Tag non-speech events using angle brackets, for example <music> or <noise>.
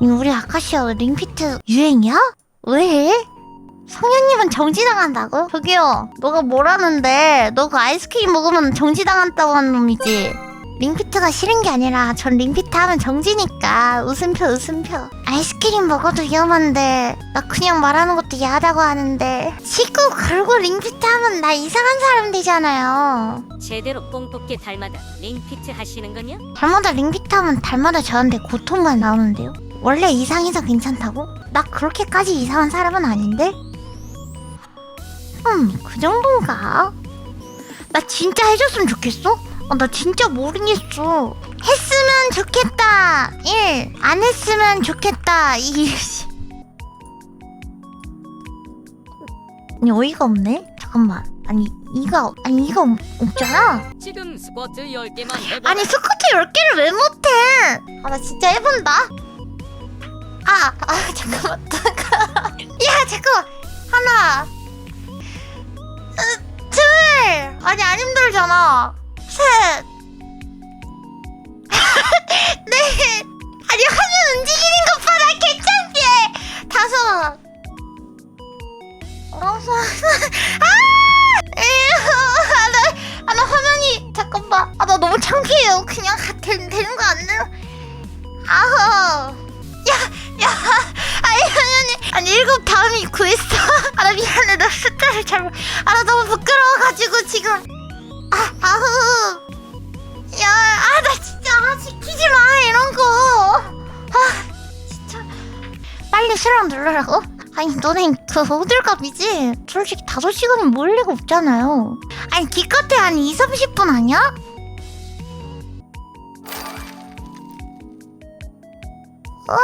아니, 우리 아카시아 링피트 유행이야? 왜? 성현님은 정지당한다고? 저기요, 너가 뭐라는데? 너 그 아이스크림 먹으면 정지당한다고 하는 놈이지? 링피트가 싫은 게 아니라 전 링피트 하면 정지니까 웃음표 웃음표 아이스크림 먹어도 위험한데 나 그냥 말하는 것도 야하다고 하는데 치고 걸고 링피트 하면 나 이상한 사람 되잖아요 제대로 뽕 뽑기 달마다 링피트 하시는 거냐? 달마다 링피트 하면 달마다 저한테 고통만 나오는데요? 원래 이상해서 괜찮다고? 나 그렇게까지 이상한 사람은 아닌데? 음, 그 정도인가? 나 진짜 해줬으면 좋겠어? 아, 나 진짜 모르겠어. 했으면 좋겠다. 1. 안 했으면 좋겠다. 2. 아니, 어이가 없네? 잠깐만. 아니, 이가, 아니, 이가 없, 없잖아? 지금 스쿼트 10개만 해봐 아니 스쿼트 10개를 왜 못해? 아 나 진짜 해본다 아, 아 잠깐만 <laughs> 야 잠깐만 하나 으, 둘 아니 안 힘들잖아 셋 넷. <laughs> 아니 화면 움직이는 것 봐라 괜찮지 다섯 여섯 아! 에휴, 아, 나, 아, 나 화면이 잠깐만. 아, 나 너무 창피해요. 그냥 되는 거안 돼요. 아니 일곱 다음이 구했어. <laughs> 아, 나 미안해. 나 숫자를 잘. 못- 아, 나 너무 부끄러워가지고 지금. 아, 아우. 야, 아, 나 진짜 아, 시키지 마 이런 거. 아, 진짜. 빨리 수락 누르라고? 아니 너네 그 호들갑이지? 솔직히 5시간이 모일 리가 없잖아요 아니 기껏해 한 2, 30분 아니야? 와